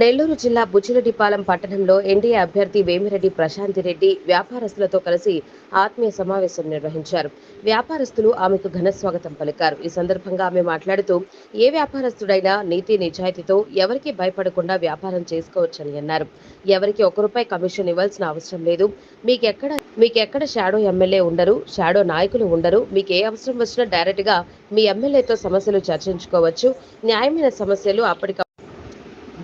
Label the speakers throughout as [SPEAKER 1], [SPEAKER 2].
[SPEAKER 1] నెల్లూరు జిల్లా బుచ్చిరెడ్డిపాలెం పట్టణంలో ఎన్డీఏ అభ్యర్థి వేమిరెడ్డి ప్రశాంతి రెడ్డి వ్యాపారస్తులతో కలిసి ఆత్మీయ సమావేశం నిర్వహించారు. వ్యాపారస్తులు ఆమెకు ఘన స్వాగతం పలికారు. ఈ సందర్భంగా ఆమె మాట్లాడుతూ ఏ వ్యాపారస్తుడైనా నీతి నిజాయితీతో ఎవరికి భయపడకుండా వ్యాపారం చేసుకోవచ్చని అన్నారు. ఎవరికి ఒక్క రూపాయి కమిషన్ ఇవ్వాల్సిన అవసరం లేదు. మీకెక్కడ మీకెక్కడ షాడో ఎమ్మెల్యే ఉండరు షాడో నాయకులు ఉండరు. మీకు ఏ అవసరం వచ్చినా డైరెక్ట్గా మీ ఎమ్మెల్యేతో సమస్యలు చర్చించుకోవచ్చు. న్యాయమైన సమస్యలు అప్పటికప్పుడు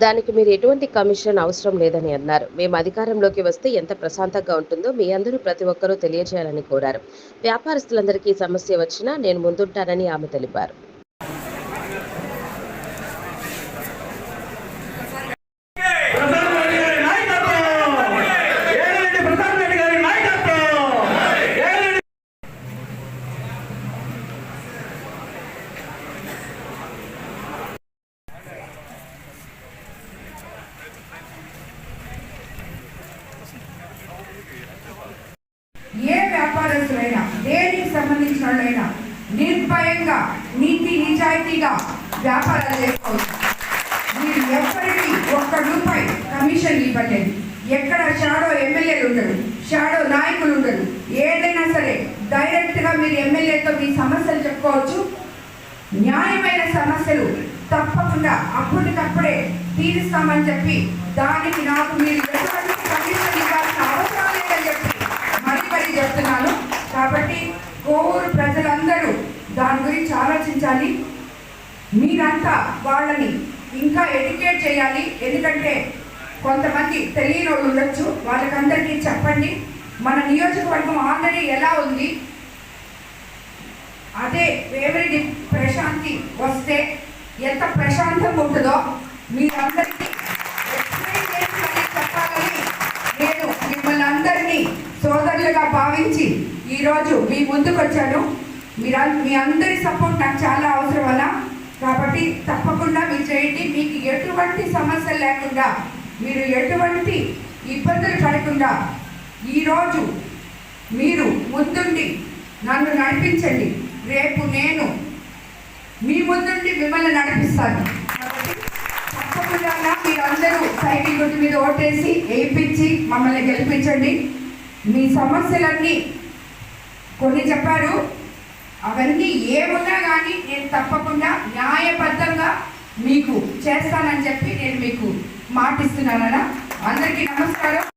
[SPEAKER 1] దానికి మీరు ఎటువంటి కమిషన్ అవసరం లేదని అన్నారు. మేము అధికారంలోకి వస్తే ఎంత ప్రశాంతంగా ఉంటుందో మీ అందరూ ప్రతి ఒక్కరూ తెలియజేయాలని కోరారు. వ్యాపారస్తులందరికీ సమస్య వచ్చినా నేను ముందుంటానని ఆమె తెలిపారు.
[SPEAKER 2] వాళ్ళైనా నిర్భయంగా నీతి నిజాయితీగా వ్యాపారాలు చేసుకోవచ్చు మీరు ఎవ్వరికి ఒక్క రూపాయి కమిషన్ ఇవ్వలేదు. ఎక్కడ షాడో ఎమ్మెల్యేలు ఉండరు షాడో నాయకులు ఉండరు. ఏదైనా సరే డైరెక్ట్గా మీరు ఎమ్మెల్యేతో మీ సమస్యలు చెప్పుకోవచ్చు. న్యాయమైన సమస్యలు తప్పకుండా అప్పటికప్పుడే తీరుస్తామని చెప్పి దానికి నాకు మీరు ఎటువంటి కమిషన్ ఇవ్వాల్సిన అవసరం లేదని చెప్పి మరీ మరీ చెప్తున్నాను. మీరంతా వాళ్ళని ఇంకా ఎడ్యుకేట్ చేయాలి. ఎందుకంటే కొంతమంది తెలియని వాళ్ళు ఉండొచ్చు. వాళ్ళకందరికీ చెప్పండి. మన నియోజకవర్గం ఆల్రెడీ ఎలా ఉంది? అదే వేమిరెడ్డి ప్రశాంతి వస్తే ఎంత ప్రశాంతంగా ఉంటుందో మీరందరికీ ఎక్స్ప్లెయిన్ చేసి చెప్పాలని నేను మిమ్మల్ని అందరినీ సోదరులుగా భావించి ఈరోజు మీ ముందుకు వచ్చాను మీరు మీ అందరి సపోర్ట్ నాకు చాలా అవసరం అలా కాబట్టి తప్పకుండా మీరు చేయండి. మీకు ఎటువంటి సమస్య లేకుండా మీరు ఎటువంటి ఇబ్బందులు పడకుండా ఈరోజు మీరు ముందుండి నన్ను నడిపించండి. రేపు నేను మీ ముందుండి మిమ్మల్ని నడిపిస్తాను. తప్పకుండా మీరందరూ సైకిల్ గుర్తు మీద ఓటేసి వేయించి మమ్మల్ని గెలిపించండి. మీ సమస్యలన్నీ కొన్ని చెప్పారు. అవన్నీ ఏమున్నా కానీ నేను తప్పకుండా న్యాయబద్ధంగా మీకు చేస్తానని చెప్పి నేను మీకు మాటిస్తున్నానన్నా. అందరికీ నమస్కారం.